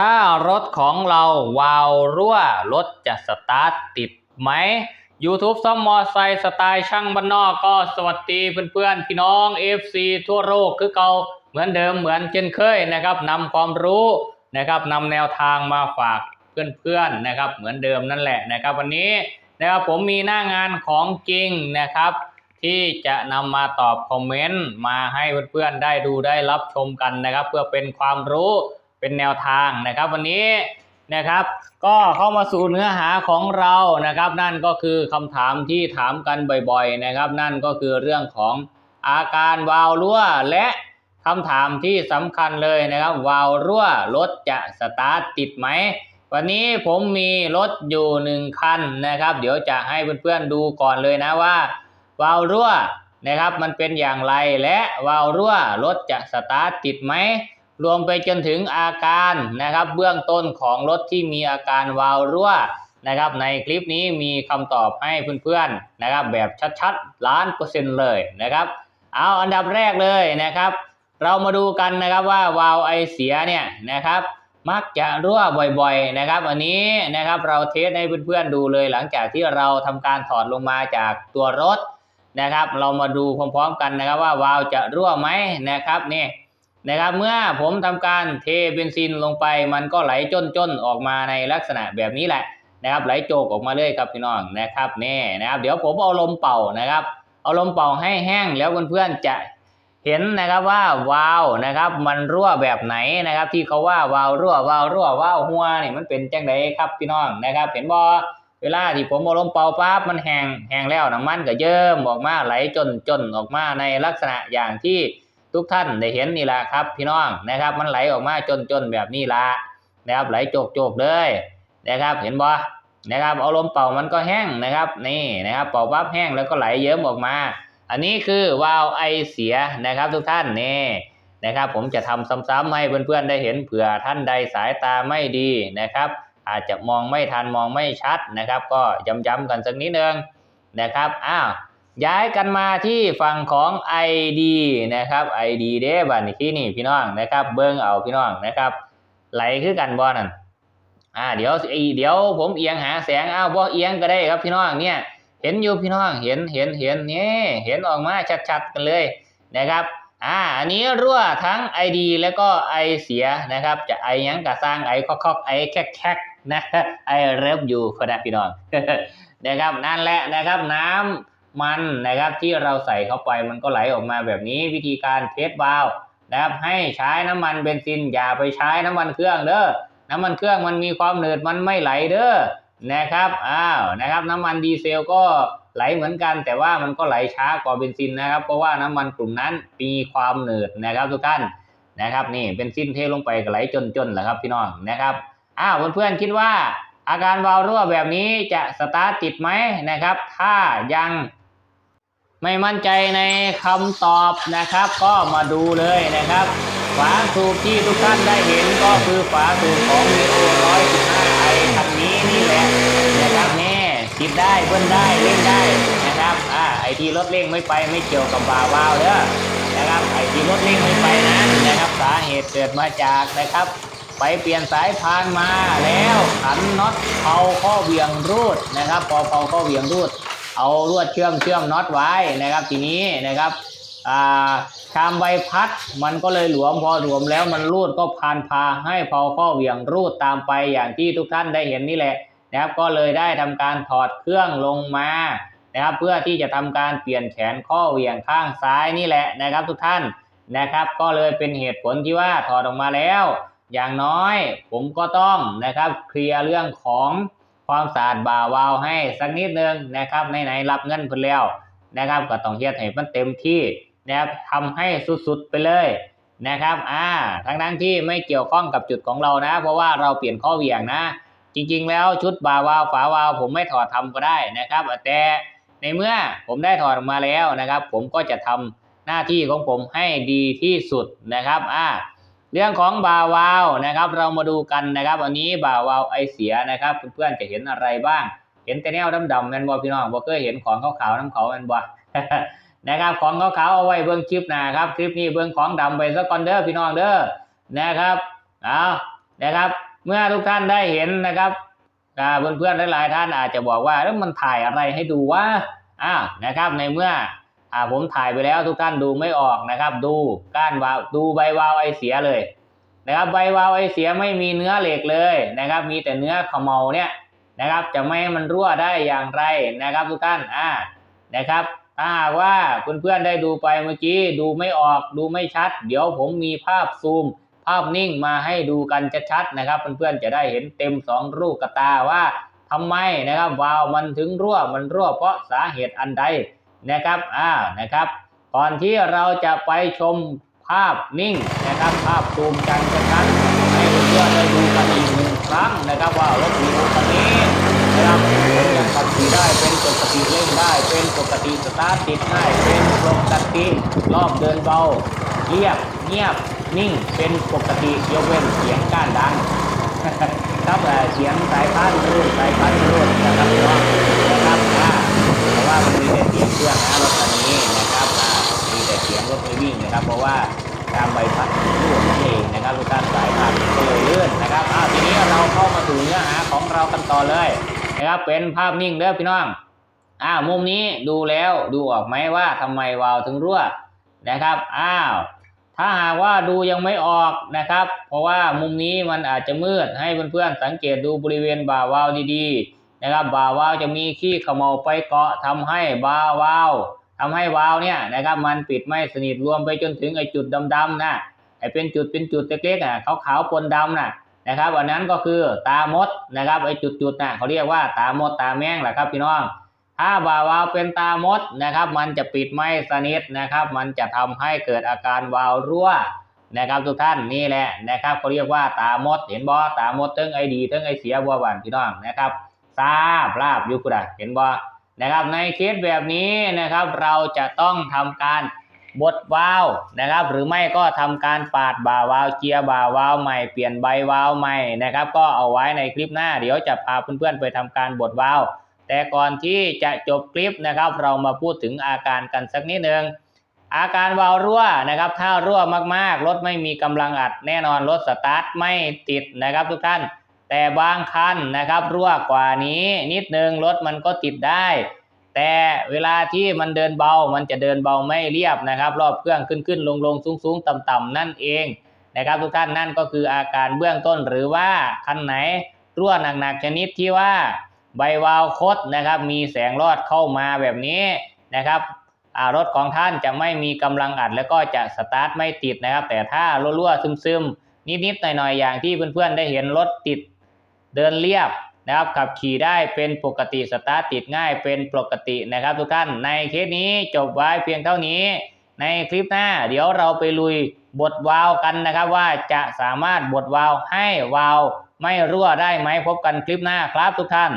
ถ้ารถของเราวาวรั่ว รถจะสตาร์ทติดไหม YouTube ซ่อมมอไซค์สไตล์ช่างบ้านนอกก็สวัสดีเพื่อนๆ พี่น้อง FC ทั่วโลกคือเก่าเหมือนเดิมเหมือนเช่นเคยนะครับนำความรู้นะครับนำแนวทางมาฝากเพื่อนๆนะครับเหมือนเดิมนั่นแหละนะครับ วันนี้นะครับผมมีหน้างานของจริงนะครับ ที่จะนำมาตอบคอมเมนต์มาให้เพื่อนๆได้ดูได้รับชมกันนะครับ เพื่อเป็นความรู้ เป็นแนวทางนะครับ วันนี้นะครับ ก็เข้ามาสู่เนื้อหาของเรานะครับ นั่นก็คือคำถามที่ถามกันบ่อยๆนะครับ นั่นก็คือเรื่องของอาการวาล์วรั่วและคำถามที่สำคัญเลยนะครับ วาล์วรั่วรถจะสตาร์ทติดไหมวันนี้ผมมีรถอยู่หนึ่งคันนะครับ เดี๋ยวจะให้เพื่อนๆดูก่อนเลยนะว่าวาล์วรั่วนะครับ มันเป็นอย่างไรและวาล์วรั่วรถจะสตาร์ทติดไหม รวมไปจนถึงอาการนะครับ เบื้องต้นของรถที่มีอาการวาล์วรั่วนะครับ ในคลิปนี้มีคำตอบให้เพื่อนๆนะครับ แบบชัดๆล้านเปอร์เซ็นต์เลยนะครับ เอาอันดับแรกเลยนะครับ เรามาดูกันนะครับว่าวาล์วไอเสียเนี่ยนะครับมักจะรั่วบ่อยๆนะครับ อันนี้นะครับเราเทสให้เพื่อนๆดูเลยหลังจากที่เราทำการถอดลงมาจากตัวรถนะครับ เรามาดูพร้อมๆกันนะครับว่าวาล์วจะรั่วไหมนะครับนี่ นะครับเมื่อผมทำการเทเบนซินลงไป มันก็ไหลจ้นๆออกมาในลักษณะแบบนี้แหละนะครับไหลโจกออกมาเลยครับพี่น้องนะครับนี่นะครับ เดี๋ยวผมเอาลมเป่านะครับ เอาลมเป่าให้แห้งแล้วเพื่อนๆจะเห็นนะครับว่าวาวนะครับมันรั่วแบบไหนนะครับ ที่เขาว่าวาวรั่ววาวรั่ววาวหัวนี่มันเป็นจังไดครับพี่น้องนะครับ เห็นบ่เวลาที่ผมเอาลมเป่าปั๊บมันแห้งแห้งแล้วน้ำมันก็เยิ้มออกมาไหลจนจนออกมาในลักษณะอย่างที่ ทุกท่านได้เห็นนี่แหละครับ พี่น้องนะครับ มันไหลออกมาจนจนแบบนี้ละนะครับ ไหลโจกโจกเลยนะครับ เห็นบ่นะครับเอาลมเป่ามันก็แห้งนะครับ นี่นะครับเป่าปั๊บแห้งแล้วก็ไหลเยิ้มออกมา อันนี้คือวาล์วไอเสียนะครับ ทุกท่านนี่นะครับ ผมจะทำซ้ำๆให้เพื่อนๆได้เห็นเผื่อท่านใดสายตาไม่ดีนะครับ อาจจะมองไม่ทันมองไม่ชัดนะครับ ก็ย้ำๆกันสักนิดนึงนะครับอ้าว ย้ายกันมาที่ฝั่งของ ID นะครับ ID เด้บันี้ที่นี่พี่น้องนะครับ เบิ้งเอาพี่น้องนะครับ ไหลคือกันบ่นั่นอ่าเดี๋ยวอีเดี๋ยวผมเอียงหาแสงอ้าวบ่เอียงก็ได้ครับพี่น้องเนี่ย เห็นอยู่พี่น้องเห็นเห็นเห็นนี่เห็นออกมาชัดๆกันเลยนะครับอ่าอันนี้รั่วทั้ง ID แล้วก็ไอเสียนะครับ จะไอยังกะสร้างไอคอกๆไอแคกๆนะไอเริ่มอยู่พอนะพี่น้องนะครับนั่นแหละนะครับน้ำ มันนะครับที่เราใส่เข้าไปมันก็ไหลออกมาแบบนี้วิธีการเทสวาล์วนะครับให้ใช้น้ำมันเบนซินอย่าไปใช้น้ำมันเครื่องเด้อน้ำมันเครื่องมันมีความหนืดมันไม่ไหลเด้อนะครับอ้าวนะครับน้ำมันดีเซลก็ไหลเหมือนกัน แต่ว่ามันก็ไหลช้ากว่าเบนซินนะครับ เพราะว่าน้ำมันกลุ่มนั้นมีความหนืดนะครับทุกท่านนะครับนี่เบนซินเทลงไปก็ไหลจนๆแหละครับพี่น้องนะครับอ้าวเพื่อนๆคิดว่าอาการวาล์วรั่วแบบนี้จะสตาร์ทติดไหมนะครับ ถ้ายัง ไม่มั่นใจในคำตอบนะครับ ก็มาดูเลยนะครับ ฝาสูบที่ทุกท่านได้เห็นก็คือฝาสูบของ v ีโอ115 i คันนี้นี่แหละนะครับนี่คิดได้เบิ้ลได้เล่นได้นะครับอ่าไอที่รถเร่งไม่ไปไม่เกี่ยวกับบาวาวเด้อนะครับไอที่รถเร่งไม่ไปนั้นะครับสาเหตุเกิดมาจากนะครับ ไปเปลี่ยนสายพานมาแล้วขันน็อตเผาข้อเหวี่ยงรูดนะครับพอเผาข้อเหวี่ยงรูด เอาลวดเชื่อมเชื่อมน็อตไว้นะครับ ทีนี้นะครับอ่าชามใบพัดมันก็เลยหลวมพอหลวมแล้วมันรูดก็พานพาให้เผาข้อเหวี่ยงรูดตามไปอย่างที่ทุกท่านได้เห็นนี่แหละนะครับก็เลยได้ทำการถอดเครื่องลงมานะครับ เพื่อที่จะทำการเปลี่ยนแขนข้อเหวี่ยงข้างซ้ายนี่แหละนะครับ ทุกท่านนะครับ ก็เลยเป็นเหตุผลที่ว่าถอดออกมาแล้ว อย่างน้อยผมก็ต้องนะครับเคลียร์เรื่องของ ความสะอาดบ่าวาวให้สักนิดนึงนะครับไหนๆรับเงินเพิ่นแล้วนะครับก็ต้องเฮ็ดให้มันเต็มที่นะครับทำให้สุดๆไปเลยนะครับอ่าทั้งทั้งที่ไม่เกี่ยวข้องกับจุดของเรานะ เพราะว่าเราเปลี่ยนข้อเหวี่ยงนะ จริงๆ แล้วชุดบ่าวาวฝาวาว ผมไม่ถอดทำก็ได้นะครับ แต่ในเมื่อผมได้ถอดออกมาแล้วนะครับ ผมก็จะทำหน้าที่ของผมให้ดีที่สุดนะครับอ่า เรื่องของบาวาวนะครับ เรามาดูกันนะครับ วันนี้บาวาวไอเสียนะครับเพื่อนๆจะเห็นอะไรบ้าง เห็นแต่แนวดำๆแมนบอพี่น้องบ่เคยเห็นของขาวๆน้ำขาวแมนบอนะครับของขาวๆเอาไว้เบื้องคลิปหนาครับคลิปนี้เบื้องของดำไปสักก่อนเด้อพี่น้องเด้อนะครับเอานะครับ เมื่อทุกท่านได้เห็นนะครับเพื่อนๆหลายๆท่านอาจจะบอกว่าแล้วมันถ่ายอะไรให้ดูวะอ้าวนะครับในเมื่อ อ่าผมถ่ายไปแล้วทุกท่านดูไม่ออกนะครับ ดูก้านวาวดูใบวาวไอเสียเลยนะครับใบวาวไอเสียไม่มีเนื้อเหล็กเลยนะครับ มีแต่เนื้อขมเมาเนี่ยนะครับ จะไม่ให้มันรั่วได้อย่างไรนะครับ ทุกท่านอ่านะครับถ้าหากว่าเพื่อนๆได้ดูไปเมื่อกี้ดูไม่ออกดูไม่ชัด เดี๋ยวผมมีภาพซูม ภาพนิ่งมาให้ดูกันชัดๆนะครับ เพื่อนๆจะได้เห็นเต็มสองรูปกระตาว่าทำไมนะครับวาล์วมันถึงรั่วมันรั่วเพราะสาเหตุอันใด นะครับอ่านะครับ ก่อนที่เราจะไปชมภาพนิ่งนะครับภาพซูมกันชัดๆให้เพื่อนๆได้ดูกันอีกหนึ่งครั้งนะครับว่ารถหรูคันนี้นะครับยังขับขี่ได้เป็นปกติเร่งได้ เป็นปกติสตาร์ทติดง่ายเป็นปกติรอบเดินเบาเรียบเงียบนิ่งเป็นปกติยกเว้นเสียงก้านดังครับเสียงสายพันธุ์รุ่นสายพันธุ์รุ่นนะครับ เพราะว่ามันมีแต่เสียงเครื่องนะรถคันนี้นะครับมีแต่เสียงรถไม่วิ่งนะครับ เพราะว่าตามใบพัดรุ่นนั่นเองนะครับทุกท่านสายพันก็เลยเลื่อนนะครับอ่าทีนี้เราเข้ามาสู่เนื้อหาของเรากันต่อเลยนะครับ เป็นภาพนิ่งเด้อพี่น้องอ่ามุมนี้ดูแล้วดูออกไหมว่าทำไมวาล์วถึงรั่วนะครับอ้าวถ้าหากว่าดูยังไม่ออกนะครับ เพราะว่ามุมนี้มันอาจจะมืดให้เพื่อนๆสังเกตดูบริเวณบ่าวาล์วดีๆ นะครับบ่าวาวจะมีขี้ขมเมาไปเกาะทำให้บ่าวาวทำให้วาวเนี่ยนะครับมันปิดไม่สนิทรวมไปจนถึงไอ้จุดดำๆนะไอ้เป็นจุดเป็นจุดเล็กๆอะขาวๆปนดำน่ะนะครับอันนั้นก็คือตามดนะครับไอ้จุดๆน่ะเขาเรียกว่าตามดตาแมงแหละครับพี่น้อง ถ้าบ่าวาวเป็นตามดนะครับ มันจะปิดไม่สนิทนะครับ มันจะทำให้เกิดอาการวาวรั่วนะครับทุกท่านนี่แหละนะครับเขาเรียกว่าตามดเห็นบ่ตามดทั้งไอดีทั้งไอเสียบัวบานพี่น้องนะครับ ทราบลาบอยุกุดะเห็นบ่นะครับในเคสแบบนี้นะครับ เราจะต้องทำการบดวาล์วนะครับ หรือไม่ก็ทำการปาดบ่าวาล์วเกียร์บ่าวาล์วใหม่เปลี่ยนใบวาล์วใหม่นะครับ ก็เอาไว้ในคลิปหน้าเดี๋ยวจะพาเพื่อนๆไปทำการบดวาล์วแต่ก่อนที่จะจบคลิปนะครับ เรามาพูดถึงอาการกันสักนิดหนึ่งอาการวาล์วรั่วนะครับ ถ้ารั่วมากๆรถไม่มีกำลังอัดแน่นอนรถสตาร์ทไม่ติดนะครับทุกท่าน แต่บางคันนะครับรั่วกว่านี้นิดนึงรถมันก็ติดได้ แต่เวลาที่มันเดินเบา มันจะเดินเบาไม่เรียบนะครับ รอบเครื่องขึ้นขึ้นลงลงสูงสูงต่ำต่ำนั่นเองนะครับทุกท่านนั่นก็คืออาการเบื้องต้นหรือว่าคันไหนรั่วหนักๆชนิดที่ว่าใบวาล์วคดนะครับ มีแสงรอดเข้ามาแบบนี้นะครับรถของท่านจะไม่มีกำลังอัด แล้วก็จะสตาร์ทไม่ติดนะครับ แต่ถ้ารั่วๆซึมๆนิดๆหน่อยๆอย่างที่เพื่อนๆได้เห็นรถติด เดินเรียบนะครับขับขี่ได้เป็นปกติสตาร์ทติดง่ายเป็นปกตินะครับ ทุกท่านในเคสนี้จบไว้เพียงเท่านี้ ในคลิปหน้า เดี๋ยวเราไปลุยบทวาล์วกันนะครับ ว่าจะสามารถบทวาล์วให้วาล์วไม่รั่วได้ไหมพบกันคลิปหน้าครับทุกท่าน